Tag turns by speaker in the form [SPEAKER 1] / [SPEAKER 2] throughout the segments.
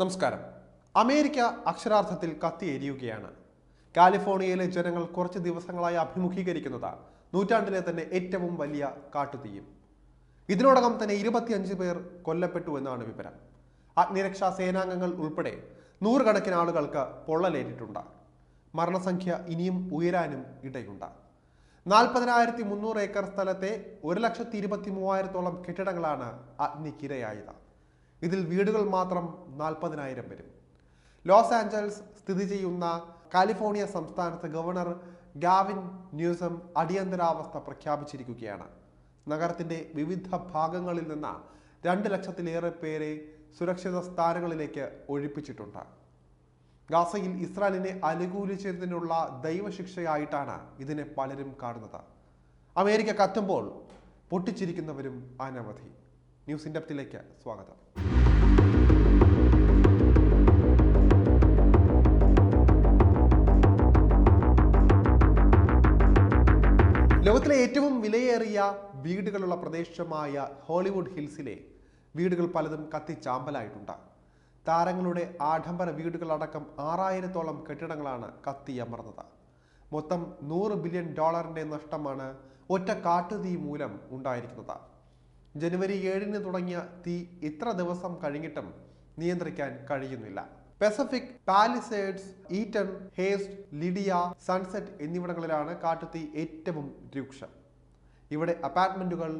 [SPEAKER 1] നമസ്കാരം. അമേരിക്ക അക്ഷരാർത്ഥത്തിൽ കത്തിയെരിയുകയാണ്. കാലിഫോർണിയയിലെ ജനങ്ങൾ കുറച്ച് ദിവസങ്ങളായി അഭിമുഖീകരിക്കുന്നത് നൂറ്റാണ്ടിലെ തന്നെ ഏറ്റവും വലിയ കാട്ടുതീയും. ഇതിനോടകം തന്നെ ഇരുപത്തിയഞ്ച് പേർ കൊല്ലപ്പെട്ടു എന്നാണ് വിവരം. അഗ്നിരക്ഷാ സേനാംഗങ്ങൾ ഉൾപ്പെടെ നൂറുകണക്കിന് ആളുകൾക്ക് പൊള്ളലേറ്റിട്ടുണ്ട്. മരണസംഖ്യ ഇനിയും ഉയരാനും ഇടയുണ്ട്. നാൽപ്പതിനായിരത്തി മുന്നൂറ് ഏക്കർ സ്ഥലത്തെ ഒരു ലക്ഷത്തി ഇരുപത്തി മൂവായിരത്തോളം കെട്ടിടങ്ങളാണ് അഗ്നിക്കിരയായത്. ഇതിൽ വീടുകൾ മാത്രം നാൽപ്പതിനായിരം വരും. ലോസ് ആഞ്ചൽസ് സ്ഥിതി ചെയ്യുന്ന കാലിഫോർണിയ സംസ്ഥാനത്ത് ഗവർണർ ഗാവിൻ ന്യൂസം അടിയന്തരാവസ്ഥ പ്രഖ്യാപിച്ചിരിക്കുകയാണ്. നഗരത്തിന്റെ വിവിധ ഭാഗങ്ങളിൽ നിന്ന് രണ്ട് ലക്ഷത്തിലേറെ പേരെ സുരക്ഷിത സ്ഥാനങ്ങളിലേക്ക് ഒഴിപ്പിച്ചിട്ടുണ്ട്. ഗാസയിൽ ഇസ്രായേലിനെ അനുകൂലിച്ചതിനുള്ള ദൈവശിക്ഷയായിട്ടാണ് ഇതിനെ പലരും കാണുന്നത്. അമേരിക്ക കത്തുമ്പോൾ പൊട്ടിച്ചിരിക്കുന്നവരും അനവധി. ന്യൂസ് ഇൻഡപ്റ്റിലേക്ക് സ്വാഗതം. ലോകത്തിലെ ഏറ്റവും വിലയേറിയ വീടുകളുള്ള പ്രദേശമായ ഹോളിവുഡ് ഹിൽസിലെ വീടുകൾ പലതും കത്തിച്ചാമ്പലായിട്ടുണ്ട്. താരങ്ങളുടെ ആഡംബര വീടുകളടക്കം ആറായിരത്തോളം കെട്ടിടങ്ങളാണ് കത്തിയമർന്നത്. മൊത്തം നൂറ് ബില്യൺ ഡോളറിന്റെ നഷ്ടമാണ് ഒറ്റ കാട്ടുതീ മൂലം ഉണ്ടായിരിക്കുന്നത്. ജനുവരി ഏഴിന് തുടങ്ങിയ തീ ഇത്ര ദിവസം കഴിഞ്ഞിട്ടും നിയന്ത്രിക്കാൻ കഴിയുന്നില്ല. Pacific Palisades Eaton Hurst Lidia Sunset എന്നിവിടങ്ങളിലാണ് കാട്ടുതീ ഏറ്റവും രൂക്ഷം. ഇവിടെ അപ്പാർട്ട്മെന്റുകൾ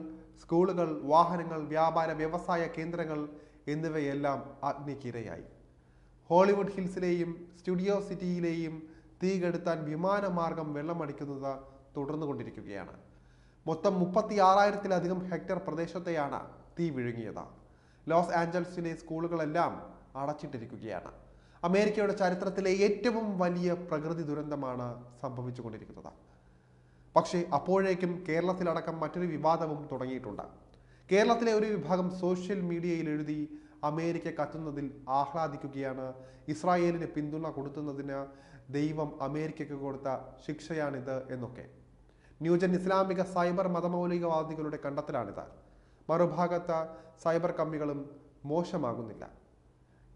[SPEAKER 1] സ്കൂളുകൾ വാഹനങ്ങൾ വ്യാപാര വ്യവസായ കേന്ദ്രങ്ങൾ എന്നിവയെല്ലാം അഗ്നിക്കിരയായി ഹോളിവുഡ് ഹിൽസിലെയും സ്റ്റുഡിയോ സിറ്റിയിലെയും തീ കെടുത്താൻ വിമാനമാർഗം വെള്ളമടിക്കുന്നത് തുടർന്നുകൊണ്ടിരിക്കുകയാണ്. മൊത്തം മുപ്പത്തി ആറായിരത്തിലധികം ഹെക്ടർ പ്രദേശത്തെയാണ് തീ വിഴുങ്ങിയത്. ലോസ് ആഞ്ചൽസിലെ സ്കൂളുകളെല്ലാം അടച്ചിട്ടിരിക്കുകയാണ്. അമേരിക്കയുടെ ചരിത്രത്തിലെ ഏറ്റവും വലിയ പ്രകൃതി ദുരന്തമാണ് സംഭവിച്ചുകൊണ്ടിരിക്കുന്നത്. പക്ഷേ അപ്പോഴേക്കും കേരളത്തിലടക്കം മറ്റൊരു വിവാദവും തുടങ്ങിയിട്ടുണ്ട്. കേരളത്തിലെ ഒരു വിഭാഗം സോഷ്യൽ മീഡിയയിൽ എഴുതി അമേരിക്ക കത്തുന്നതിൽ ആഹ്ലാദിക്കുകയാണ്. ഇസ്രായേലിന് പിന്തുണ കൊടുത്തുന്നതിന് ദൈവം അമേരിക്കയ്ക്ക് കൊടുത്ത ശിക്ഷയാണിത് എന്നൊക്കെ. ന്യൂജൻ ഇസ്ലാമിക സൈബർ മതമൗലികവാദികളുടെ കണ്ടെത്തലാണിത്. മറുഭാഗത്ത് സൈബർ കമ്മികളും മോശമാകുന്നില്ല.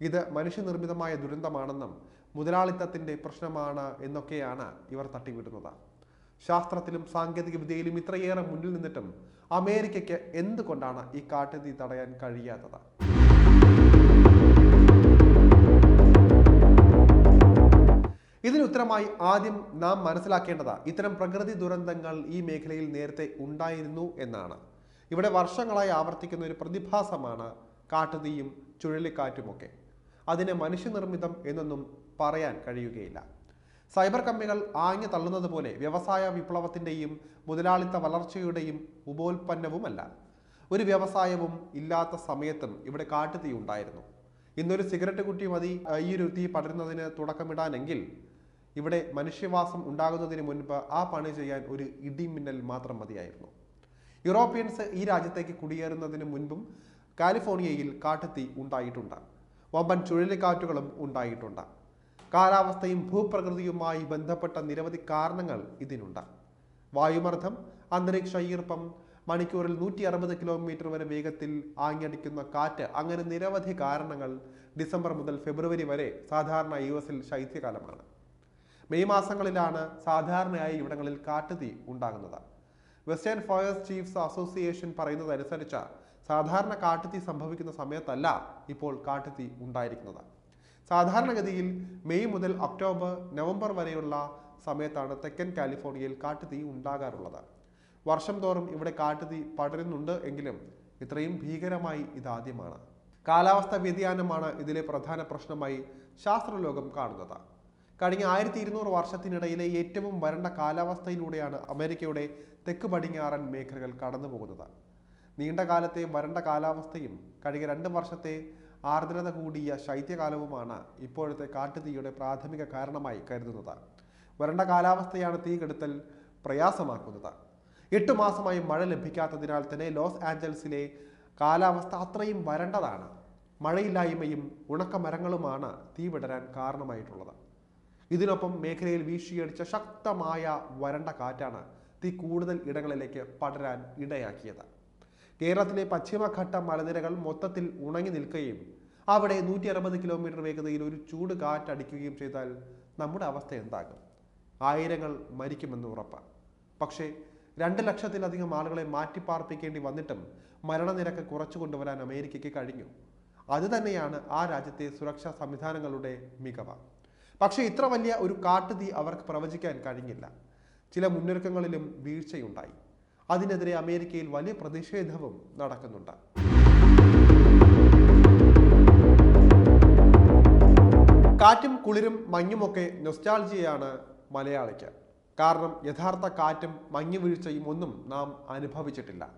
[SPEAKER 1] ഇത് മനുഷ്യനിർമ്മിതമായ ദുരന്തമാണെന്നും മുതലാളിത്തത്തിന്റെ പ്രശ്നമാണ് എന്നൊക്കെയാണ് ഇവർ തട്ടിവിടുന്നത്. ശാസ്ത്രത്തിലും സാങ്കേതിക വിദ്യയിലും ഇത്രയേറെ മുന്നിൽ നിന്നിട്ടും അമേരിക്കയ്ക്ക് എന്തുകൊണ്ടാണ് ഈ കാട്ടുതീ തടയാൻ കഴിയാത്തത്? ഇതിന് ഉത്തരമായി ആദ്യം നാം മനസ്സിലാക്കേണ്ടത് ഇത്തരം പ്രകൃതി ദുരന്തങ്ങൾ ഈ മേഖലയിൽ നേരത്തെ ഉണ്ടായിരുന്നു എന്നാണ്. ഇവിടെ വർഷങ്ങളായി ആവർത്തിക്കുന്ന ഒരു പ്രതിഭാസമാണ് കാട്ടുതീയും ചുഴലിക്കാറ്റുമൊക്കെ. അതിനെ മനുഷ്യനിർമ്മിതം എന്നൊന്നും പറയാൻ കഴിയുകയില്ല. സൈബർ കമ്പികൾ ആഞ്ഞു തള്ളുന്നത് പോലെ വ്യവസായ വിപ്ലവത്തിന്റെയും മുതലാളിത്ത വളർച്ചയുടെയും ഉപോൽപ്പന്നവുമല്ല. ഒരു വ്യവസായവും ഇല്ലാത്ത സമയത്തും ഇവിടെ കാട്ടുതീ ഉണ്ടായിരുന്നു. ഇന്നൊരു സിഗരറ്റ് കുട്ടി മതി ഈ ഒരു തീ പടരുന്നതിന് തുടക്കമിടാനെങ്കിൽ ഇവിടെ മനുഷ്യവാസം ഉണ്ടാകുന്നതിന് മുൻപ് ആ പണി ചെയ്യാൻ ഒരു ഇടിമിന്നൽ മാത്രം മതിയായിരുന്നു. യൂറോപ്യൻസ് ഈ രാജ്യത്തേക്ക് കുടിയേറുന്നതിന് മുൻപും കാലിഫോർണിയയിൽ കാട്ടുതീ ഉണ്ടായിട്ടുണ്ട്. വമ്പൻ ചുഴലിക്കാറ്റുകളും ഉണ്ടായിട്ടുണ്ട്. കാലാവസ്ഥയും ഭൂപ്രകൃതിയുമായി ബന്ധപ്പെട്ട നിരവധി കാരണങ്ങൾ ഇതിനുണ്ട്. വായുമർദ്ദം അന്തരീക്ഷ ഈർപ്പം മണിക്കൂറിൽ നൂറ്റി അറുപത് കിലോമീറ്റർ വരെ വേഗത്തിൽ ആഞ്ഞടിക്കുന്ന കാറ്റ് അങ്ങനെ നിരവധി കാരണങ്ങൾ ഡിസംബർ മുതൽ ഫെബ്രുവരി വരെ സാധാരണ യു എസിൽ ശൈത്യകാലമാണ്. മെയ് മാസങ്ങളിലാണ് സാധാരണയായി ഇവിടങ്ങളിൽ കാട്ടുതീ ഉണ്ടാകുന്നത്. വെസ്റ്റേൺ ഫോറസ്റ്റ് ചീഫ്സ് അസോസിയേഷൻ പറയുന്നതനുസരിച്ച് സാധാരണ കാട്ടുതീ സംഭവിക്കുന്ന സമയത്തല്ല ഇപ്പോൾ കാട്ടുതീ ഉണ്ടായിരിക്കുന്നത്. സാധാരണഗതിയിൽ മെയ് മുതൽ ഒക്ടോബർ നവംബർ വരെയുള്ള സമയത്താണ് തെക്കൻ കാലിഫോർണിയയിൽ കാട്ടുതീ ഉണ്ടാകാറുള്ളത്. വർഷം തോറും ഇവിടെ കാട്ടുതീ പടരുന്നുണ്ട് എങ്കിലും ഇത്രയും ഭീകരമായി ഇതാദ്യമാണ്. കാലാവസ്ഥാ വ്യതിയാനമാണ് ഇതിലെ പ്രധാന പ്രശ്നമായി ശാസ്ത്രലോകം കാണുന്നത്. കഴിഞ്ഞ ആയിരത്തി ഇരുന്നൂറ് വർഷത്തിനിടയിലെ ഏറ്റവും വരണ്ട കാലാവസ്ഥയിലൂടെയാണ് അമേരിക്കയുടെ തെക്ക് പടിഞ്ഞാറൻ മേഖലകൾ കടന്നുപോകുന്നത്. നീണ്ട കാലത്തെ വരണ്ട കാലാവസ്ഥയും കഴിഞ്ഞ രണ്ട് വർഷത്തെ ആർദ്രത കൂടിയ ശൈത്യകാലവുമാണ് ഇപ്പോഴത്തെ കാട്ടുതീയുടെ പ്രാഥമിക കാരണമായി കരുതുന്നത്. വരണ്ട കാലാവസ്ഥയാണ് തീ കെടുത്തൽ പ്രയാസമാക്കുന്നത്. എട്ട് മാസമായി മഴ ലഭിക്കാത്തതിനാൽ തന്നെ ലോസ് ആഞ്ചൽസിലെ കാലാവസ്ഥ അത്രയും വരണ്ടതാണ്. മഴയില്ലായ്മയും ഉണക്കമരങ്ങളുമാണ് തീ വിടരാൻ കാരണമായിട്ടുള്ളത്. ഇതിനൊപ്പം മേഖലയിൽ വീശിയടിച്ച ശക്തമായ വരണ്ട കാറ്റാണ് തീ കൂടുതൽ ഇടങ്ങളിലേക്ക് പടരാൻ ഇടയാക്കിയത്. കേരളത്തിലെ പശ്ചിമഘട്ട മലനിരകൾ മൊത്തത്തിൽ ഉണങ്ങി നിൽക്കുകയും അവിടെ നൂറ്റി അറുപത് കിലോമീറ്റർ വേഗതയിൽ ഒരു ചൂട് കാറ്റ് അടിക്കുകയും ചെയ്താൽ നമ്മുടെ അവസ്ഥ എന്താകും? ആയിരങ്ങൾ മരിക്കുമെന്ന് ഉറപ്പ്. പക്ഷേ രണ്ട് ലക്ഷത്തിലധികം ആളുകളെ മാറ്റിപ്പാർപ്പിക്കേണ്ടി വന്നിട്ടും മരണനിരക്ക് കുറച്ചു കൊണ്ടുവരാൻ അമേരിക്കയ്ക്ക് കഴിഞ്ഞു. അതുതന്നെയാണ് ആ രാജ്യത്തെ സുരക്ഷാ സംവിധാനങ്ങളുടെ മികവ്. പക്ഷേ ഇത്ര വലിയ ഒരു കാട്ടുതീ അവർക്ക് പ്രവചിക്കാൻ കഴിഞ്ഞില്ല. ചില മുന്നൊരുക്കങ്ങളിലും വീഴ്ചയുണ്ടായി. അതിനെതിരെ അമേരിക്കയിൽ വലിയ പ്രതിഷേധവും നടക്കുന്നുണ്ട്. കാറ്റും കുളിരും മഞ്ഞുമൊക്കെ നൊസ്റ്റാൾജിയാണ് മലയാളിക്ക്. കാരണം യഥാർത്ഥ കാറ്റും മഞ്ഞു വീഴ്ചയും ഒന്നും നാം അനുഭവിച്ചിട്ടില്ല.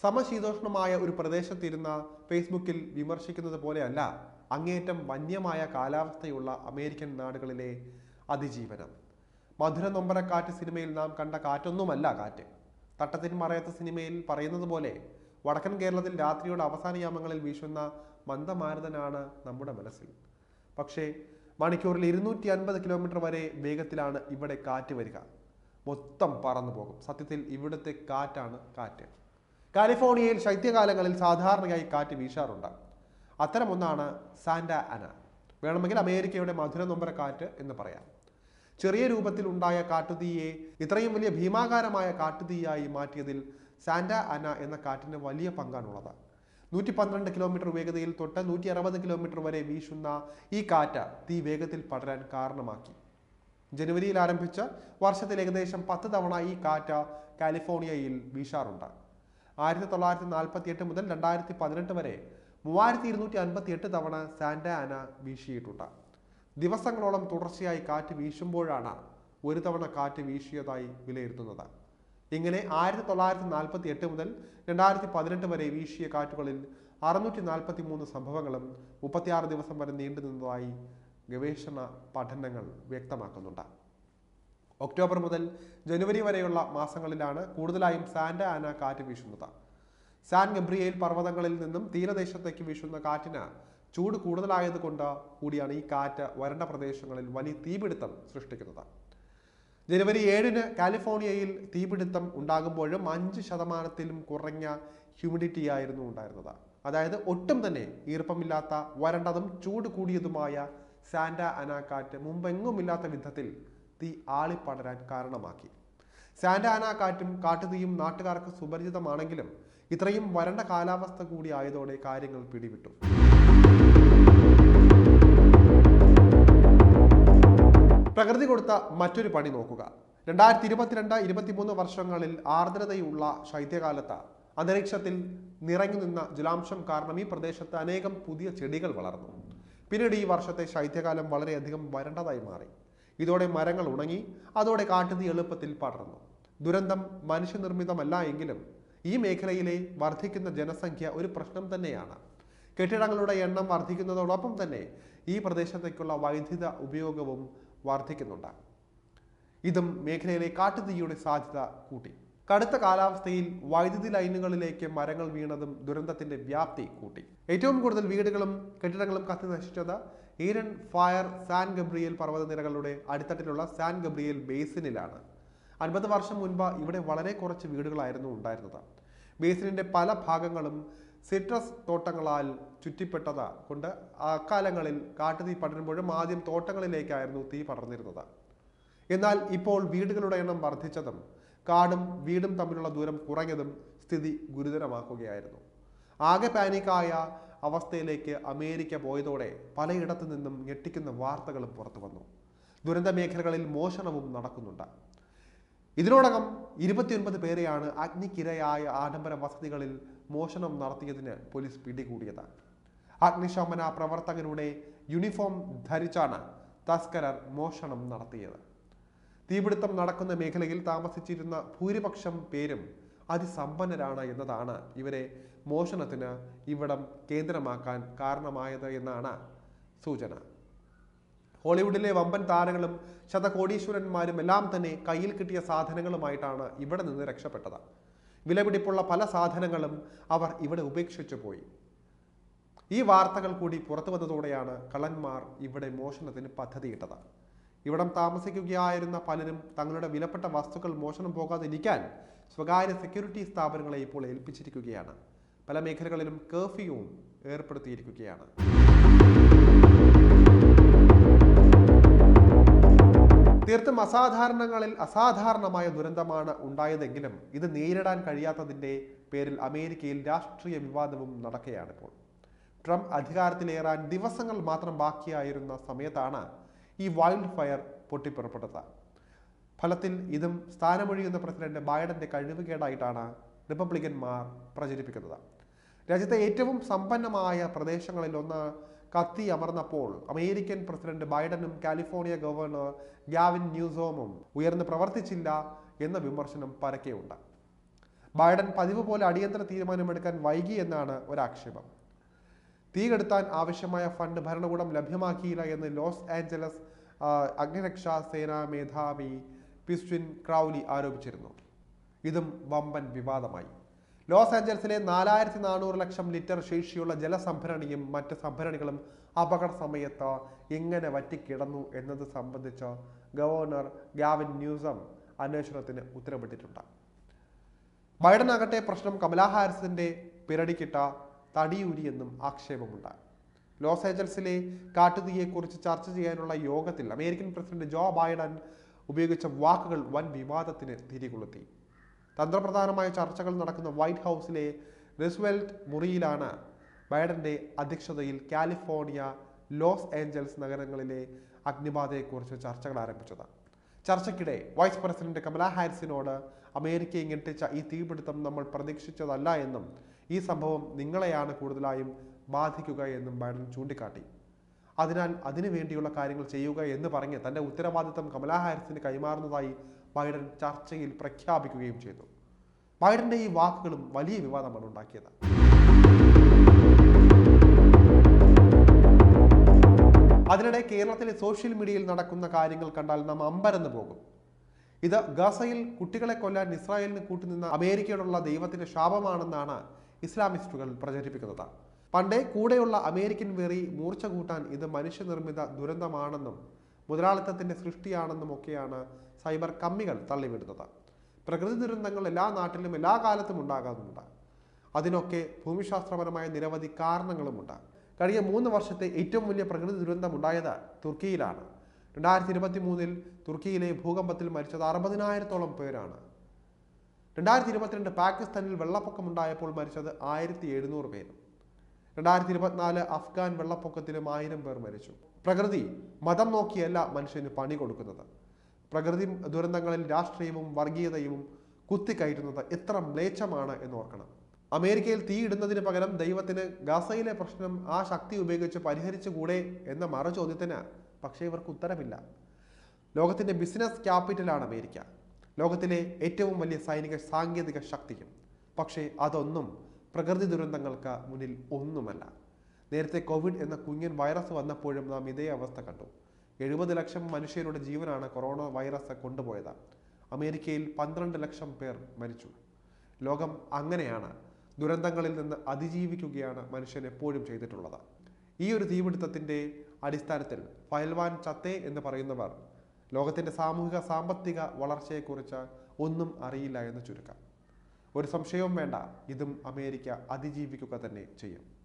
[SPEAKER 1] സമശീതോഷ്ണമായ ഒരു പ്രദേശത്തിരുന്ന ഫേസ്ബുക്കിൽ വിമർശിക്കുന്നത് പോലെയല്ല അങ്ങേയറ്റം വന്യമായ കാലാവസ്ഥയുള്ള അമേരിക്കൻ നാടുകളിലെ അതിജീവനം. മധുര നൊമ്പരക്കാറ്റ് സിനിമയിൽ നാം കണ്ട കാറ്റൊന്നുമല്ല കാറ്റ്. തട്ടത്തിൻ മറയത്ത സിനിമയിൽ പറയുന്നത് പോലെ വടക്കൻ കേരളത്തിൽ രാത്രിയുടെ അവസാന യാമങ്ങളിൽ വീശുന്ന മന്ദമാരുതനാണ് നമ്മുടെ മനസ്സിൽ. പക്ഷേ മണിക്കൂറിൽ ഇരുന്നൂറ്റി അൻപത് കിലോമീറ്റർ വരെ വേഗത്തിലാണ് ഇവിടെ കാറ്റ് വരിക. മൊത്തം പറന്നു പോകും. സത്യത്തിൽ ഇവിടുത്തെ കാറ്റാണ് കാറ്റ്. കാലിഫോർണിയയിൽ ശൈത്യകാലങ്ങളിൽ സാധാരണയായി കാറ്റ് വീശാറുണ്ട്. അത്തരമൊന്നാണ് സാന്റ അന. വേണമെങ്കിൽ അമേരിക്കയുടെ മധുര നൊമ്പര കാറ്റ് എന്ന് പറയാം. ചെറിയ രൂപത്തിൽ ഉണ്ടായ കാട്ടുതീയെ ഇത്രയും വലിയ ഭീമാകാരമായ കാട്ടുതീയായി മാറ്റിയതിൽ സാന്റ അന എന്ന കാറ്റിന് വലിയ പങ്കാണുള്ളത്. നൂറ്റി പന്ത്രണ്ട് കിലോമീറ്റർ വേഗതയിൽ തൊട്ട് നൂറ്റി അറുപത് കിലോമീറ്റർ വരെ വീശുന്ന ഈ കാറ്റ് തീ വേഗത്തിൽ പടരാൻ കാരണമാക്കി. ജനുവരിയിൽ ആരംഭിച്ച വർഷത്തിൽ ഏകദേശം പത്ത് തവണ ഈ കാറ്റ് കാലിഫോർണിയയിൽ വീശാറുണ്ട്. ആയിരത്തി തൊള്ളായിരത്തി നാൽപ്പത്തി എട്ട് മുതൽ രണ്ടായിരത്തി പതിനെട്ട് വരെ മൂവായിരത്തി ഇരുന്നൂറ്റി അൻപത്തി എട്ട് തവണ സാന്റ ആന വീശിയിട്ടുണ്ട്. ദിവസങ്ങളോളം തുടർച്ചയായി കാറ്റ് വീശുമ്പോഴാണ് ഒരു തവണ കാറ്റ് വീശിയതായി വിലയിരുത്തുന്നത്. ഇങ്ങനെ ആയിരത്തി തൊള്ളായിരത്തി നാൽപ്പത്തി എട്ട് മുതൽ രണ്ടായിരത്തി പതിനെട്ട് വരെ വീശിയ കാറ്റുകളിൽ അറുന്നൂറ്റി നാൽപ്പത്തി മൂന്ന് സംഭവങ്ങളും മുപ്പത്തിയാറ് ദിവസം വരെ നീണ്ടു നിന്നതായി ഗവേഷണ പഠനങ്ങൾ വ്യക്തമാക്കുന്നുണ്ട്. ഒക്ടോബർ മുതൽ ജനുവരി വരെയുള്ള മാസങ്ങളിലാണ് കൂടുതലായും സാന്റ ആന കാറ്റ് വീശുന്നത്. സാൻ ഗബ്രിയേൽ പർവതങ്ങളിൽ നിന്നും തീരദേശത്തേക്ക് വീശുന്ന കാറ്റിന് ചൂട് കൂടുതലായതുകൊണ്ട് കൂടിയാണ് ഈ കാറ്റ് വരണ്ട പ്രദേശങ്ങളിൽ വലിയ തീപിടുത്തം സൃഷ്ടിക്കുന്നത്. ജനുവരി ഏഴിന് കാലിഫോർണിയയിൽ തീപിടുത്തം ഉണ്ടാകുമ്പോഴും അഞ്ച് ശതമാനത്തിലും കുറഞ്ഞ ഹ്യൂമിഡിറ്റി ആയിരുന്നു ഉണ്ടായിരുന്നത്. അതായത് ഒട്ടും തന്നെ ഈർപ്പമില്ലാത്ത വരണ്ടതും ചൂട് കൂടിയതുമായ സാന്റ അനാക്കാറ്റ് മുമ്പെങ്ങുമില്ലാത്ത വിധത്തിൽ തീ ആളിപ്പടരാൻ കാരണമാക്കി. സാന്റ അനാക്കാറ്റും കാട്ടുതീയും നാട്ടുകാർക്ക് സുപരിചിതമാണെങ്കിലും ഇത്രയും വരണ്ട കാലാവസ്ഥ കൂടി ആയതോടെ കാര്യങ്ങൾ പിടിവിട്ടു. പ്രകൃതി കൊടുത്ത മറ്റൊരു പണി നോക്കുക. രണ്ടായിരത്തി ഇരുപത്തിരണ്ട് ഇരുപത്തിമൂന്ന് വർഷങ്ങളിൽ ആർദ്രതയുള്ള ശൈത്യകാലത്ത് അന്തരീക്ഷത്തിൽ നിറഞ്ഞു നിന്ന ജലാംശം കാരണം ഈ പ്രദേശത്ത് അനേകം പുതിയ ചെടികൾ വളർന്നു. പിന്നീട് ഈ വർഷത്തെ ശൈത്യകാലം വളരെയധികം വരണ്ടതായി മാറി. ഇതോടെ മരങ്ങൾ ഉണങ്ങി അതോടെ കാട്ടുതീ എളുപ്പത്തിൽ പടർന്നു. ദുരന്തം മനുഷ്യനിർമ്മിതമല്ല എങ്കിലും ഈ മേഖലയിലെ വർദ്ധിക്കുന്ന ജനസംഖ്യ ഒരു പ്രശ്നം തന്നെയാണ്. കെട്ടിടങ്ങളുടെ എണ്ണം വർദ്ധിക്കുന്നതോടൊപ്പം തന്നെ ഈ പ്രദേശത്തേക്കുള്ള വൈദ്യുത ഉപയോഗവും വർദ്ധിക്കുന്നുണ്ട്. ഇതും മേഖലയിലെ കാട്ടുതീയുടെ സാധ്യത കൂട്ടി. കടുത്ത കാലാവസ്ഥയിൽ വൈദ്യുതി ലൈനുകളിലേക്ക് മരങ്ങൾ വീണതും ദുരന്തത്തിന്റെ വ്യാപ്തി കൂട്ടി. ഏറ്റവും കൂടുതൽ വീടുകളും കെട്ടിടങ്ങളും കത്തി നശിച്ചത് ഈരൻ ഫയർ സാൻ ഗബ്രിയേൽ പർവതനിരകളുടെ അടിത്തട്ടിലുള്ള സാൻ ഗബ്രിയേൽ ബേസിനിലാണ്. അൻപത് വർഷം മുൻപ് ഇവിടെ വളരെ കുറച്ച് വീടുകളായിരുന്നു ഉണ്ടായിരുന്നത്. ബേസിനിന്റെ പല ഭാഗങ്ങളും സിട്രസ് തോട്ടങ്ങളാൽ ചുറ്റിപ്പെട്ടത് കൊണ്ട് അക്കാലങ്ങളിൽ കാട്ടുതീ പടരുമ്പോഴും ആദ്യം തോട്ടങ്ങളിലേക്കായിരുന്നു തീ പടർന്നിരുന്നത്. എന്നാൽ ഇപ്പോൾ വീടുകളുടെ എണ്ണം വർദ്ധിച്ചതും കാടും വീടും തമ്മിലുള്ള ദൂരം കുറഞ്ഞതും സ്ഥിതി ഗുരുതരമാക്കുകയായിരുന്നു. ആകെ പാനിക്കായ അവസ്ഥയിലേക്ക് അമേരിക്ക പോയതോടെ പലയിടത്തു നിന്നും ഞെട്ടിക്കുന്ന വാർത്തകളും പുറത്തു വന്നു ദുരന്ത മേഖലകളിൽ മോഷണവും നടക്കുന്നുണ്ട്. ഇതിനോടകം ഇരുപത്തിയൊൻപത് പേരെയാണ് അഗ്നിക്കിരയായ ആഡംബര വസതികളിൽ മോഷണം നടത്തിയതിന് പോലീസ് പിടികൂടിയത്. അഗ്നിശമന പ്രവർത്തകരുടെ യൂണിഫോം ധരിച്ചാണ് തസ്കരർ മോഷണം നടത്തിയത്. തീപിടുത്തം നടക്കുന്ന മേഖലയിൽ താമസിച്ചിരുന്ന ഭൂരിപക്ഷം പേരും അതിസമ്പന്നരാണ് എന്നതാണ് ഇവരെ മോഷണത്തിന് ഇവിടം കേന്ദ്രമാക്കാൻ കാരണമായത് എന്നാണ് സൂചന. ഹോളിവുഡിലെ വമ്പൻ താരങ്ങളും ശതകോടീശ്വരന്മാരും എല്ലാം തന്നെ കയ്യിൽ കിട്ടിയ സാധനങ്ങളുമായിട്ടാണ് ഇവിടെ നിന്ന് രക്ഷപ്പെട്ടത്. വിലപിടിപ്പുള്ള പല സാധനങ്ങളും അവർ ഇവിടെ ഉപേക്ഷിച്ചു പോയി. ഈ വാർത്തകൾ കൂടി പുറത്തു വന്നതോടെയാണ് കള്ളന്മാർ ഇവിടെ മോഷണത്തിന് പദ്ധതിയിട്ടത്. ഇവിടം താമസിക്കുകയായിരുന്ന പലരും തങ്ങളുടെ വിലപ്പെട്ട വസ്തുക്കൾ മോഷണം പോകാതിരിക്കാൻ സ്വകാര്യ സെക്യൂരിറ്റി സ്ഥാപനങ്ങളെ ഇപ്പോൾ ഏൽപ്പിച്ചിരിക്കുകയാണ്. പല മേഖലകളിലും കർഫ്യൂവും ഏർപ്പെടുത്തിയിരിക്കുകയാണ്. തീർത്തും അസാധാരണങ്ങളിൽ അസാധാരണമായ ദുരന്തമാണ് ഉണ്ടായതെങ്കിലും ഇത് നേരിടാൻ കഴിയാത്തതിന്റെ പേരിൽ അമേരിക്കയിൽ രാഷ്ട്രീയ വിവാദവും നടക്കുകയാണിപ്പോൾ. ട്രംപ് അധികാരത്തിലേറാൻ ദിവസങ്ങൾ മാത്രം ബാക്കിയായിരുന്ന സമയത്താണ് ഈ വൈൽഡ് ഫയർ പൊട്ടിപ്പുറപ്പെട്ടത്. ഫലത്തിൽ ഇതും സ്ഥാനമൊഴിയുന്ന പ്രസിഡന്റ് ബൈഡന്റെ കഴിവുകേടായിട്ടാണ് റിപ്പബ്ലിക്കന്മാർ പ്രചരിപ്പിക്കുന്നത്. രാജ്യത്തെ ഏറ്റവും സമ്പന്നമായ പ്രദേശങ്ങളിൽ ഒന്ന് കത്തി അമർന്നപ്പോൾ അമേരിക്കൻ പ്രസിഡന്റ് ബൈഡനും കാലിഫോർണിയ ഗവർണർ ഗാവിൻ ന്യൂസോമും ഉയർന്ന് പ്രവർത്തിച്ചില്ല എന്ന വിമർശനം പരക്കെയുണ്ട്. ബൈഡൻ പതിവ് പോലെ അടിയന്തര തീരുമാനമെടുക്കാൻ വൈകി എന്നാണ് ഒരാക്ഷേപം. തീ കെടുത്താൻ ആവശ്യമായ ഫണ്ട് ഭരണകൂടം ലഭ്യമാക്കിയില്ല എന്ന് ലോസ് ആഞ്ചലസ് അഗ്നിരക്ഷാ സേനാ മേധാവി പിസ്റ്റിൻ ക്രൗലി ആരോപിച്ചിരുന്നു. ഇതും വമ്പൻ വിവാദമായി. ലോസ് ആഞ്ചലസിലെ നാലായിരത്തി നാനൂറ് ലക്ഷം ലിറ്റർ ശേഷിയുള്ള ജലസംഭരണിയും മറ്റ് സംഭരണികളും അപകട സമയത്ത് എങ്ങനെ വറ്റിക്കിടന്നു എന്നത് സംബന്ധിച്ച് ഗവർണർ ഗാവിൻ ന്യൂസം അന്വേഷണത്തിന് ഉത്തരവിട്ടിട്ടുണ്ട്. ബൈഡൻ ആകട്ടെ പ്രശ്നം കമലാ ഹാരിസിന്റെ പിരടിക്കിട്ട തടിയൂരിയെന്നും ആക്ഷേപമുണ്ട്. ലോസ് ഏഞ്ചൽസിലെ കാട്ടുതീയെക്കുറിച്ച് ചർച്ച ചെയ്യാനുള്ള യോഗത്തിൽ അമേരിക്കൻ പ്രസിഡന്റ് ജോ ബൈഡൻ ഉപയോഗിച്ച വാക്കുകൾ വൻ വിവാദത്തിന് തിരികൊളുത്തി. തന്ത്രപ്രധാനമായ ചർച്ചകൾ നടക്കുന്ന വൈറ്റ് ഹൗസിലെ റിസ്വെൽറ്റ് മുറിയിലാണ് ബൈഡന്റെ അധ്യക്ഷതയിൽ കാലിഫോർണിയ ലോസ് ഏഞ്ചൽസ് നഗരങ്ങളിലെ അഗ്നിബാധയെക്കുറിച്ച് ചർച്ചകൾ ആരംഭിച്ചത്. ചർച്ചയ്ക്കിടെ വൈസ് പ്രസിഡന്റ് കമല ഹാരിസിനോട് അമേരിക്കയെ ഞെട്ടിച്ച ഈ തീപിടുത്തം നമ്മൾ പ്രതീക്ഷിച്ചതല്ല എന്നും ഈ സംഭവം നിങ്ങളെയാണ് കൂടുതലായും ബാധിക്കുക എന്നും ബൈഡൻ ചൂണ്ടിക്കാട്ടി. അതിനാൽ അതിനു വേണ്ടിയുള്ള കാര്യങ്ങൾ ചെയ്യുക എന്ന് പറഞ്ഞ് തന്റെ ഉത്തരവാദിത്തം കമലാ ഹാരിസിന് കൈമാറുന്നതായി ബൈഡൻ ചർച്ചയിൽ പ്രഖ്യാപിക്കുകയും ചെയ്തു. ബൈഡന്റെ ഈ വാക്കുകളും വലിയ വിവാദമാണ് ഉണ്ടാക്കിയത്. അതിനിടെ കേരളത്തിലെ സോഷ്യൽ മീഡിയയിൽ നടക്കുന്ന കാര്യങ്ങൾ കണ്ടാൽ നാം അമ്പരന്ന് പോകും. ഇത് ഗസയിൽ കുട്ടികളെ കൊല്ലാൻ ഇസ്രായേലിന് കൂട്ടുനിന്ന അമേരിക്കയോടുള്ള ദൈവത്തിന്റെ ശാപമാണെന്നാണ് ഇസ്ലാമിസ്റ്റുകൾ പ്രചരിപ്പിക്കുന്നത്. പണ്ടേ കൂടെയുള്ള അമേരിക്കൻ വെറി മൂർച്ച കൂട്ടാൻ ഇത് മനുഷ്യനിർമ്മിത ദുരന്തമാണെന്നും മുതലാളിത്തത്തിന്റെ സൃഷ്ടിയാണെന്നും ഒക്കെയാണ് സൈബർ കമ്മികൾ തള്ളിവിടുന്നത്. പ്രകൃതി ദുരന്തങ്ങൾ എല്ലാ നാട്ടിലും എല്ലാ കാലത്തും ഉണ്ടാകാറുണ്ട് അതിനൊക്കെ ഭൂമിശാസ്ത്രപരമായ നിരവധി കാരണങ്ങളുമുണ്ട്. കഴിഞ്ഞ മൂന്ന് വർഷത്തെ ഏറ്റവും വലിയ പ്രകൃതി ദുരന്തം ഉണ്ടായത് തുർക്കിയിലാണ്. രണ്ടായിരത്തി ഇരുപത്തി മൂന്നിൽ തുർക്കിയിലെ ഭൂകമ്പത്തിൽ മരിച്ചത് അറുപതിനായിരത്തോളം പേരാണ്. രണ്ടായിരത്തി ഇരുപത്തിരണ്ട് പാകിസ്ഥാനിൽ വെള്ളപ്പൊക്കമുണ്ടായപ്പോൾ മരിച്ചത് ആയിരത്തി എഴുന്നൂറ് പേരും. രണ്ടായിരത്തി ഇരുപത്തിനാല് അഫ്ഗാൻ വെള്ളപ്പൊക്കത്തിലും ആയിരം പേർ മരിച്ചു. പ്രകൃതി മതം നോക്കിയല്ല മനുഷ്യന് പണി കൊടുക്കുന്നത്. പ്രകൃതി ദുരന്തങ്ങളിൽ രാഷ്ട്രീയവും വർഗീയതയും കുത്തിക്കയറ്റുന്നത് എത്ര മ്ലേച്ഛമാണ് എന്ന് ഓർക്കണം അമേരിക്കയിൽ തീയിടുന്നതിന് പകരം ദൈവത്തിന് ഗസയിലെ പ്രശ്നം ആ ശക്തി ഉപയോഗിച്ച് പരിഹരിച്ചുകൂടെ എന്ന മറുചോദ്യത്തിന് പക്ഷേ ഇവർക്ക് ഉത്തരമില്ല. ലോകത്തിന്റെ ബിസിനസ് ക്യാപിറ്റലാണ് അമേരിക്ക. ലോകത്തിലെ ഏറ്റവും വലിയ സൈനിക സാങ്കേതിക ശക്തിയും. പക്ഷേ അതൊന്നും പ്രകൃതി ദുരന്തങ്ങൾക്ക് മുന്നിൽ ഒന്നുമല്ല. നേരത്തെ കോവിഡ് എന്ന കുഞ്ഞൻ വൈറസ് വന്നപ്പോഴും നാം ഇതേ അവസ്ഥ കണ്ടു. എഴുപത് ലക്ഷം മനുഷ്യരുടെ ജീവനാണ് കൊറോണ വൈറസ് കൊണ്ടുപോയത്. അമേരിക്കയിൽ പന്ത്രണ്ട് ലക്ഷം പേർ മരിച്ചു. ലോകം അങ്ങനെയാണ്. ദുരന്തങ്ങളിൽ നിന്ന് അതിജീവിക്കുകയാണ് മനുഷ്യൻ എപ്പോഴും ചെയ്തിട്ടുള്ളത്. ഈ ഒരു തീപിടുത്തത്തിന്റെ അടിസ്ഥാനത്തിൽ ഫയൽവാൻ ചത്തേ എന്ന് പറയുന്നവർ ലോകത്തിന്റെ സാമൂഹിക സാമ്പത്തിക വളർച്ചയെക്കുറിച്ച് ഒന്നും അറിയില്ല എന്ന് ചുരുക്കം. ഒരു സംശയവും വേണ്ട. ഇതും അമേരിക്ക അതിജീവിക്കുക തന്നെ ചെയ്യും.